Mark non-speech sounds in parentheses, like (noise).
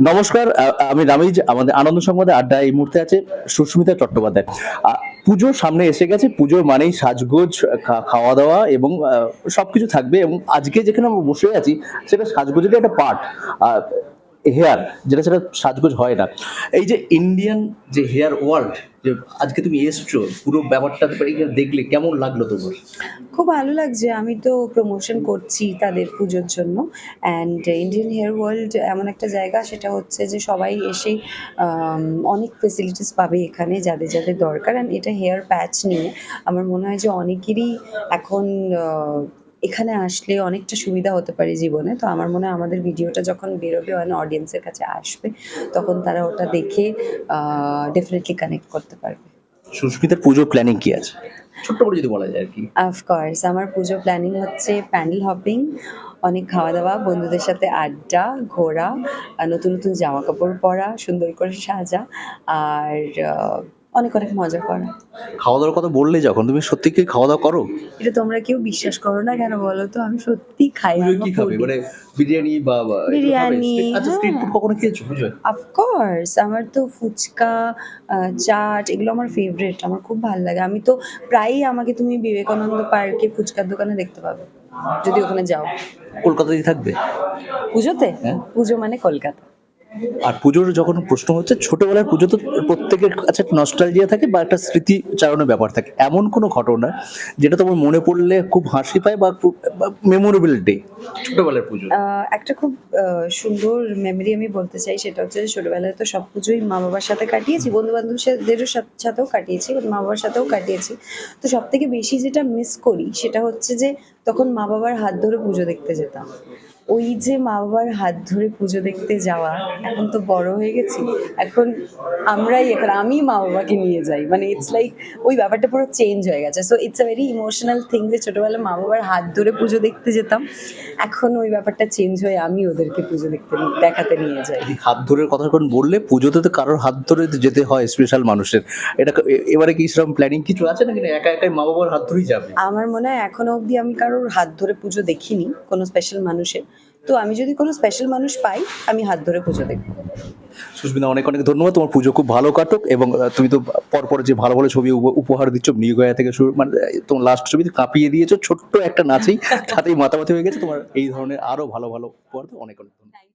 নমস্কার আমি রামিজ, আমাদের আনন্দ সংবাদে আড্ডা এই মুহূর্তে আছে সুস্মিতা চট্টোপাধ্যায়। পুজোর সামনে এসে গেছে, পুজোর মানেই সাজগোজ খাওয়া দাওয়া এবং সবকিছু থাকবে এবং আজকে যেখানে আমরা বসে আছি, সেটা সাজগোজের একটা পার্ট হেয়ার যেটা সেটা সাজগোজ হয় না। এই যে ইন্ডিয়ান যে হেয়ার ওয়ার্ল্ড যে আজকে তুমি এসছো, পুরো ব্যাপারটা দেখলে কেমন লাগল তোমার? খুব ভালো লাগছে। আমি তো প্রমোশন করছি তাদের পুজোর জন্য। অ্যান্ড ইন্ডিয়ান হেয়ার ওয়ার্ল্ড এমন একটা জায়গা, সেটা হচ্ছে যে সবাই এসে অনেক ফেসিলিটিস পাবে এখানে যাদের যাদের দরকার। অ্যান্ড এটা হেয়ার প্যাচ নিয়ে আমার মনে হয় যে অনেকেরই এখন এখানে আসলে অনেকটা সুবিধা হতে পারে জীবনে। তো আমার মনে হয় আমাদের ভিডিওটা যখন বেরোবে মানে অডিয়েন্সের কাছে আসবে তখন তারা ওটা দেখে ডেফিনেটলি কানেক্ট করতে পারবে। সুস্মিতার পুজোর প্ল্যানিং কি আছে? ছোট্ট করে যদি বলা যায় আর কি। অফকোর্স আমার পুজো প্ল্যানিং হচ্ছে প্যান্ডেল হপিং অনেক খাওয়া দাওয়া বন্ধুদের সাথে আড্ডা ঘোরা আর নতুন নতুন জামা কাপড় পরা সুন্দর করে সাজা আর অনেক অনেক মজা করা। খাওয়া দাওয়ার কথা বললে যখন তুমি সত্যি কি খাওয়া দাওয়া করো? এটা তোমরা কেউ বিশ্বাস করো না কেন বলো তো? আমি সত্যি খাই কি খাবে? মানে বিরিয়ানি বা? বিরিয়ানি, আচ্ছা স্ট্রিট ফুড হ্যাঁ। কখনো খেয়েছো? পুজোয় অফকোর্স আমার তো ফুচকা চাট এগুলো আমার ফেভারিট আমার খুব ভালো লাগে। আমি তো প্রায়ই আমাকে তুমি বিবেকানন্দ পার্কে ফুচকার দোকানে দেখতে পাবে যদি ওখানে যাও। কলকাতাতেই থাকবে? পুজোতে? হ্যাঁ। পুজো মানে কলকাতা। আর পুজোর যখন প্রশ্ন হচ্ছে ছোটবেলার পুজো তো প্রত্যেকের কাছে নস্টালজিয়া থাকে বা একটা স্মৃতিচারণের ব্যাপার থাকে। এমন কোনো ঘটনা যেটা তোমার মনে পড়লে খুব হাসি পায় বা মেমোরেবল ডে ছোটবেলার পুজো। একটা খুব সুন্দর মেমরি আমি বলতে চাই সেটা হচ্ছে যে ছোটবেলায় তো সব পুজোই মা বাবার সাথে কাটিয়েছি বন্ধু বান্ধবদেরও সাথেও কাটিয়েছি মা বাবার সাথেও কাটিয়েছি। তো সব থেকে বেশি যেটা মিস করি সেটা হচ্ছে যে তখন মা বাবার হাত ধরে পুজো দেখতে যেতাম। ওই যে মা বাবার হাত ধরে পুজো দেখতে যাওয়া এখন তো বড় হয়ে গেছি। এখন আমরাই এখন আমি মা বাবাকে নিয়ে যাই। মানে ইটস লাইক ওই ব্যাপারটা পুরো চেঞ্জ হয়ে গেছে। So it's a very emotional thing যে ছোটবেলায় মা বাবার হাত ধরে পুজো দেখতে যেতাম। এখন ওই ব্যাপারটা চেঞ্জ হয়ে আমি ওদেরকে পুজো দেখতে দেখাতে নিয়ে যাই। হাত ধরের কথা যখন বললে? পুজোতে তো কারোর হাত ধরে যেতে হয় স্পেশাল মানুষের। এটা এবারে কি সেরকম প্ল্যানিং কিছু আছে নাকি? না একা একাই মা বাবার হাত ধরেই যাবে? আমার মনে হয় এখনও অবধি আমি কারোর হাত ধরে পুজো দেখিনি কোনো স্পেশাল মানুষের। তো আমি যদি কোনো স্পেশাল মানুষ পাই আমি হাত ধরে পুজো দেখব সুস্মিতা অনেক অনেক ধন্যবাদ। তোমার পুজো খুব ভালো কাটুক এবং তুমি তো পরপর যে ভালো ভালো ছবি উপ- উপহার দিচ্ছ নিয়োগয়া থেকে শুরু মানে তোমার লাস্ট ছবি কাঁপিয়ে দিয়েছ ছোট্ট একটা নাচেই (laughs) তাতেই মাতামাতি হয়ে গেছে। তোমার এই ধরনের আরও ভালো ভালো উপহার অনেক অনেক ধন্যবাদ।